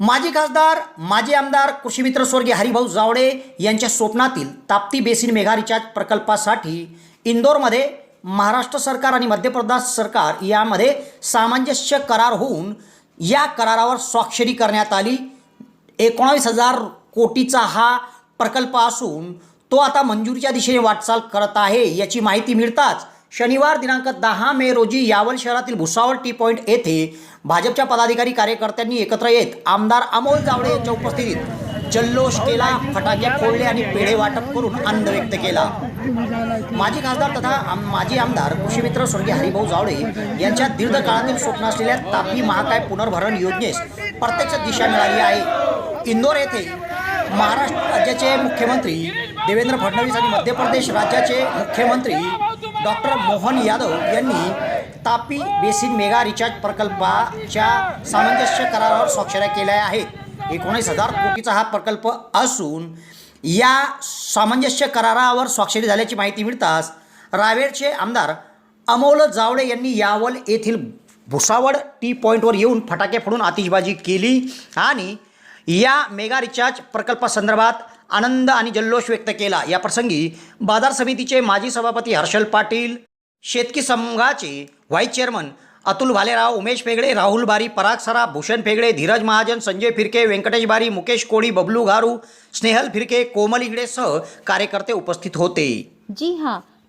माजी खासदार माजी आमदार कृषीमित्र स्वर्गीय हरिभाऊ जावडे यांच्या स्वप्नातील ताप्ती बेसिन मेगा रिचार्ज प्रकल्पासाठी इंदोरमध्ये महाराष्ट्र सरकार आणि मध्य प्रदेश सरकार यामध्ये सामंजस्य करार होऊन या करारावर स्वाक्षरी करण्यात आली. एकोणावीस हजार कोटीचा हा प्रकल्प असून तो आता मंजुरीच्या दिशेने वाटचाल करत आहे याची माहिती मिळताच शनिवार दिनांक दहा मे रोजी यावल शहरातील भुसावळ टी पॉईंट येथे भाजपच्या पदाधिकारी कार्यकर्त्यांनी एकत्र येत आमदार अमोल जावडे यांच्या उपस्थितीत जल्लोष केला फटाके फोडले आणि पेढे वाटप करून आनंद व्यक्त केला. माजी खासदार तथा आम माजी आमदार कृषीमित्र स्वर्गीय हरिभाऊ जावडे यांच्या दीर्घकाळातील स्वप्न असलेल्या तापी महाकाय पुनर्भरण योजनेस प्रत्यक्ष दिशा मिळाली आहे. इंदोर येथे महाराष्ट्र राज्याचे मुख्यमंत्री देवेंद्र फडणवीस आणि मध्य प्रदेश राज्याचे मुख्यमंत्री डॉक्टर मोहन यादव यांनी तापी बेसिन मेगा रिचार्ज प्रकल्पाच्या सामंजस्य करारावर स्वाक्षऱ्या केल्या आहेत. एकोणीस हजार कोटीचा हा प्रकल्प असून या सामंजस्य करारावर स्वाक्षरी झाल्याची माहिती मिळताच रावेरचे आमदार अमोल जावडे यांनी यावल येथील भुसावळ टी पॉईंटवर येऊन फटाके फोडून आतिषबाजी केली आणि या मेगा रिचार्ज प्रकल्पासंदर्भात आनंद आणि जल्लोष व्यक्त केला. या प्रसंगी बाजार समितीचे माजी सभापती हर्षल पाटील शेतकी संघाचे व्हाईस चेअरमन अतुल भालेराव उमेश फेगडे राहुल बारी पराग सराफ भूषण फेगडे धीरज महाजन संजय फिरके व्यंकटेश बारी मुकेश कोळी बबलू गारू स्नेहल फिरके कोमल इगडेसह कार्यकर्ते उपस्थित होते. जी हां.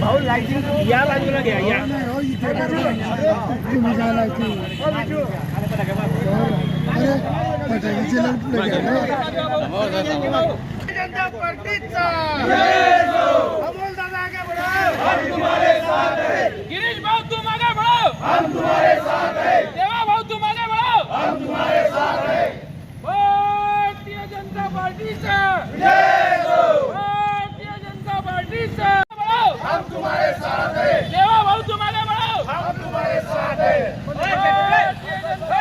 भाऊ लाईटिंग या बाजूला घ्या या. जनता पार्टीचा अमोल दादा आगे बढ़ो गिरीश भाऊ तुम आगे बढ़ो हम तुम्हारे साथ हैं देवा भाऊ तुम आगे बढ़ो हम तुम्हारे साथ हैं भारतीय जनता पार्टी से भारतीय जनता पार्टी से बढ़ो हम तुम्हारे साथ हैं देवा भाऊ तुम आगे बढ़ो हम तुम्हारे साथ हैं भारतीय जनता भारतीय जनता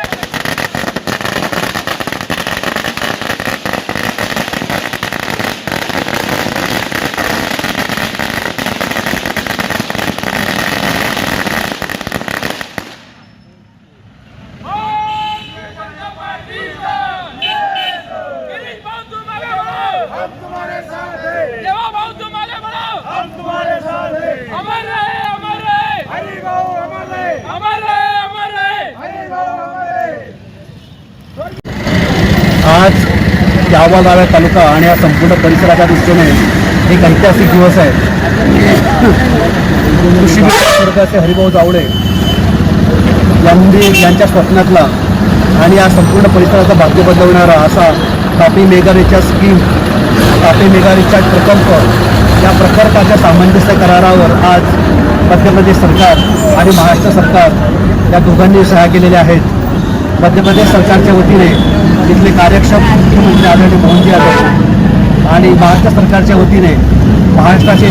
आज तालुका आणि या संपूर्ण परिसराच्या दृष्टीने एक ऐतिहासिक दिवस आहे. कृषी विकास हरिभाऊ जावडे यांनी यांच्या स्वप्नातला आणि या संपूर्ण परिसराचा भाग्य बदलवणारा असा Tapi mega recharge scheme Tapi mega recharge प्रकल्प या प्रकल्पाच्या सामंजस्य करारावर आज मध्य प्रदेश सरकार आणि महाराष्ट्र सरकार या दोघांनी सह्या केलेल्या आहेत. मध्य प्रदेश सरकारच्या वतीने तिथले कार्यक्षम मुख्यमंत्री आदरणीय मोहनजी यादव आणि महाराष्ट्र सरकारच्या वतीने महाराष्ट्राचे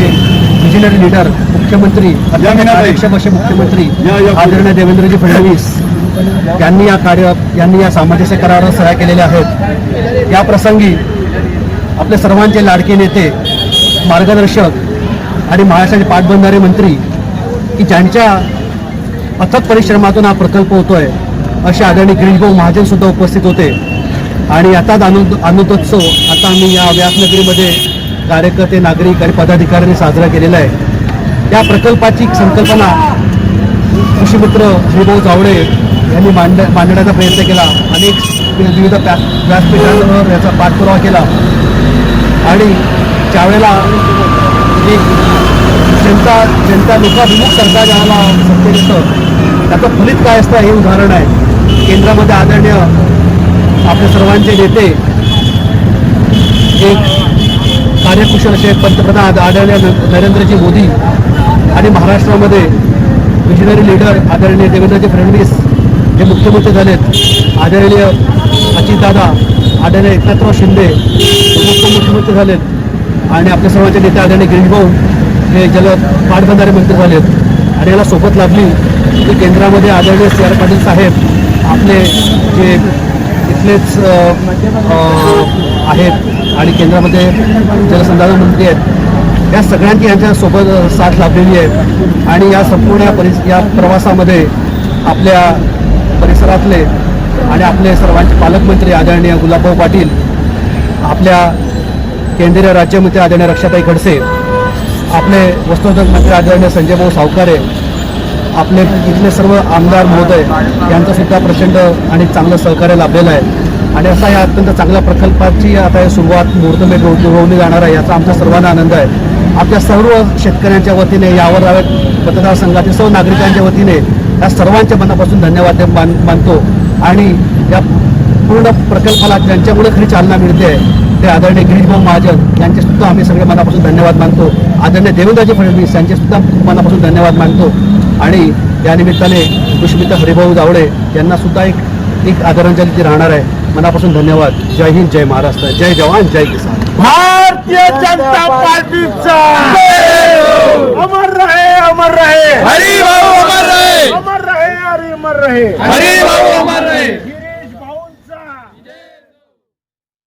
विजनरी लीडर मुख्यमंत्री कार्यक्षम असे मुख्यमंत्री आदरणीय देवेंद्रजी फडणवीस यांनी या कार्य यांनी या सामंजस्य करारावर सह्या केलेल्या आहेत. या प्रसंगी आपले सर्वांचे लाडके नेते मार्गदर्शक आणि महाराष्ट्राचे पाटबंधारे मंत्री की ज्यांच्या अथक परिश्रमातून हा प्रकल्प होतोय असे आदरणीय गिरीशभाऊ महाजन सुद्धा उपस्थित होते. आणि आताच आनंद आनंदोत्सव आता आम्ही या व्यासनगरीमध्ये कार्यकर्ते नागरिक आणि पदाधिकाऱ्यांनी साजरा केलेला आहे. या प्रकल्पाची संकल्पना कृषीमित्र श्रीभाऊ जावडे यांनी मांड मांडण्याचा प्रयत्न केला. अनेक विविध व्या व्यासपीठांवर याचा पाठपुरावा केला. आणि त्यावेळेला एक जनता जनता लोकाभिमुख सरकार ज्याला सत्तेत येतं त्याचं फलित काय असतं हे उदाहरण आहे. केंद्रामध्ये आदरणीय आपल्या सर्वांचे नेते एक कार्यकुशल असे पंतप्रधान आदरणीय नरेंद्रजी मोदी आणि महाराष्ट्रामध्ये विजनरी लीडर आदरणीय देवेंद्रजी फडणवीस हे मुख्यमंत्री झालेत. आदरणीय अजितदादा आदरणीय एकनाथराव शिंदे उपमुख्यमंत्री झालेत. आणि आपल्या सर्वांचे नेते आदरणीय गिरीशभाऊ हे जल पाटबंधारे मंत्री झालेत. आणि याला सोबत लाभली की केंद्रामध्ये आदरणीय सी आर पाटील साहेब आपले जे इथलेच आहेत आणि केंद्रामध्ये जलसंधारण मंत्री आहेत या सगळ्यांची यांच्यासोबत साथ लाभलेली आहे. आणि या संपूर्ण या परिस या प्रवासामध्ये आपल्या परिसरातले आणि आपले सर्वांचे पालकमंत्री आदरणीय गुलाबभाऊ पाटील आपल्या केंद्रीय राज्यमंत्री आदरणीय रक्षाताई खडसे आपले वस्त्रोद्योग मंत्री आदरणीय संजयभाऊ सावकारे आपले इथले सर्व आमदार महोदय यांचं सुद्धा प्रचंड आणि चांगलं सहकार्य लाभलेलं आहे. आणि असा या अत्यंत चांगल्या प्रकल्पाची आता या सुरुवात मुहूर्तमेघ रोव- जाणार आहे याचा आमचा सर्वांना आनंद आहे. आपल्या सर्व शेतकऱ्यांच्या वतीने यावर रावेत मतदारसंघातील सर्व नागरिकांच्या वतीने या सर्वांच्या मनापासून धन्यवाद मान मानतो. आणि या पूर्ण प्रकल्पाला ज्यांच्यामुळे खरी चालना मिळते आहे ते आदरणीय गिरीशभाऊ महाजन यांचे सुद्धा आम्ही सगळे मनापासून धन्यवाद मानतो. आदरणीय देवेंद्रजी फडणवीस यांचे सुद्धा मनापासून धन्यवाद मानतो. आणि या निमित्ताने कृषीमित्र हरिभाऊ जावडे यांना सुद्धा एक एक आदरांजली ती राहणार आहे. मनापासून धन्यवाद. जय हिंद जय महाराष्ट्र जय जवान जय किसान. भारतीय जनता पार्टीचा. अमर रहे अमर रहे. हरी भाऊ अमर रहे. अमर रहे और अमर रहे. हरी भाऊ अमर रहे.